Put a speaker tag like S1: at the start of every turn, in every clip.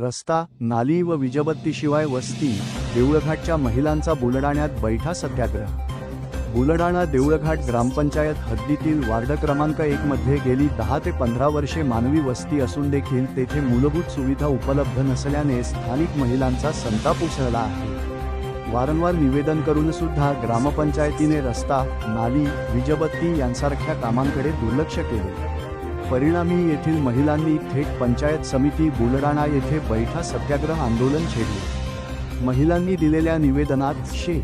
S1: रस्ता नाली व विजबत्तीशिवाय वस्ती देऊळघाटच्या महिलांचा बुलडाण्यात बैठा सत्याग्रह. बुलडाणा देऊळघाट ग्रामपंचायत हद्दीतील वार्ड क्रमांक एक मध्ये गेली दहा ते पंधरा वर्षे मानवी वस्ती असून देखील तेथे मूलभूत सुविधा उपलब्ध नसल्याने स्थानिक महिलांचा संताप उसळला आहे. वारंवार निवेदन करून सुद्धा ग्रामपंचायतीने रस्ता नाली विजबत्ती यांसारख्या कामांकडे दुर्लक्ष केले. परिणामी येथील महिलांनी थेट पंचायत समिती बुलडाणा येथे बैठा सत्याग्रह आंदोलन छेडले. महिलांनी दिलेल्या निवेदनात शे.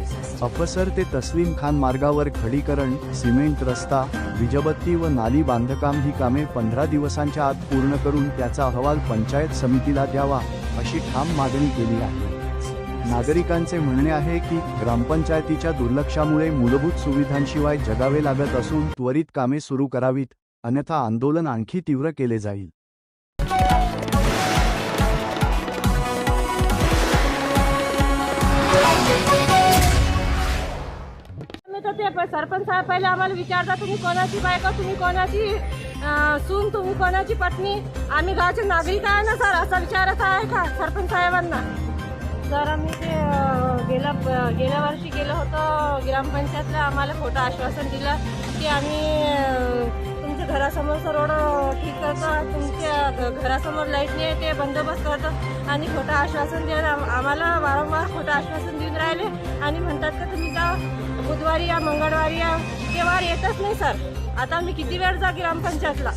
S1: अफसर ते तस्लीम खान मार्गावर खडीकरण सिमेंट रस्ता विजबत्ती व नाली बांधकाम ही कामे पंधरा दिवसांच्या आत पूर्ण करून त्याचा अहवाल पंचायत समितीला द्यावा अशी ठाम मागणी केली आहे. नागरिकांचे म्हणणे आहे की ग्रामपंचायतीच्या दुर्लक्षामुळे मूलभूत सुविधांशिवाय जगावे लागत असून त्वरित कामे सुरू करावीत अन्यथा आंदोलन आणखी तीव्र केले जाईल.
S2: मी तर ते सरपंच साहेब पहिले आम्हाला विचारता तुम्ही कोणाची बायका? तुम्ही कोणाची सून? तुम्ही कोणाची पत्नी? आम्ही गावचे नागरिक आहे ना सर? असा विचारत आहे का सरपंच साहेबांना? सर आम्ही ते गेल्या गेल्या वर्षी गेलो होतो ग्रामपंचायतला. आम्हाला खोटं आश्वासन दिलं की आम्ही घरासमोरचा रोड ठीक करतं तुमच्या घ- घरासमोर लाइट नाही आहे ते बंदोबस्त करतं. आणि खोटं आश्वासन देऊन आम्हाला वारंवार खोटं आश्वासन देऊन राहिले. आणि म्हणतात का तुम्ही जा बुधवारी या मंगळवारी या? ते वार येतच नाही सर आता मी किती वेळ जा ग्रामपंचायतला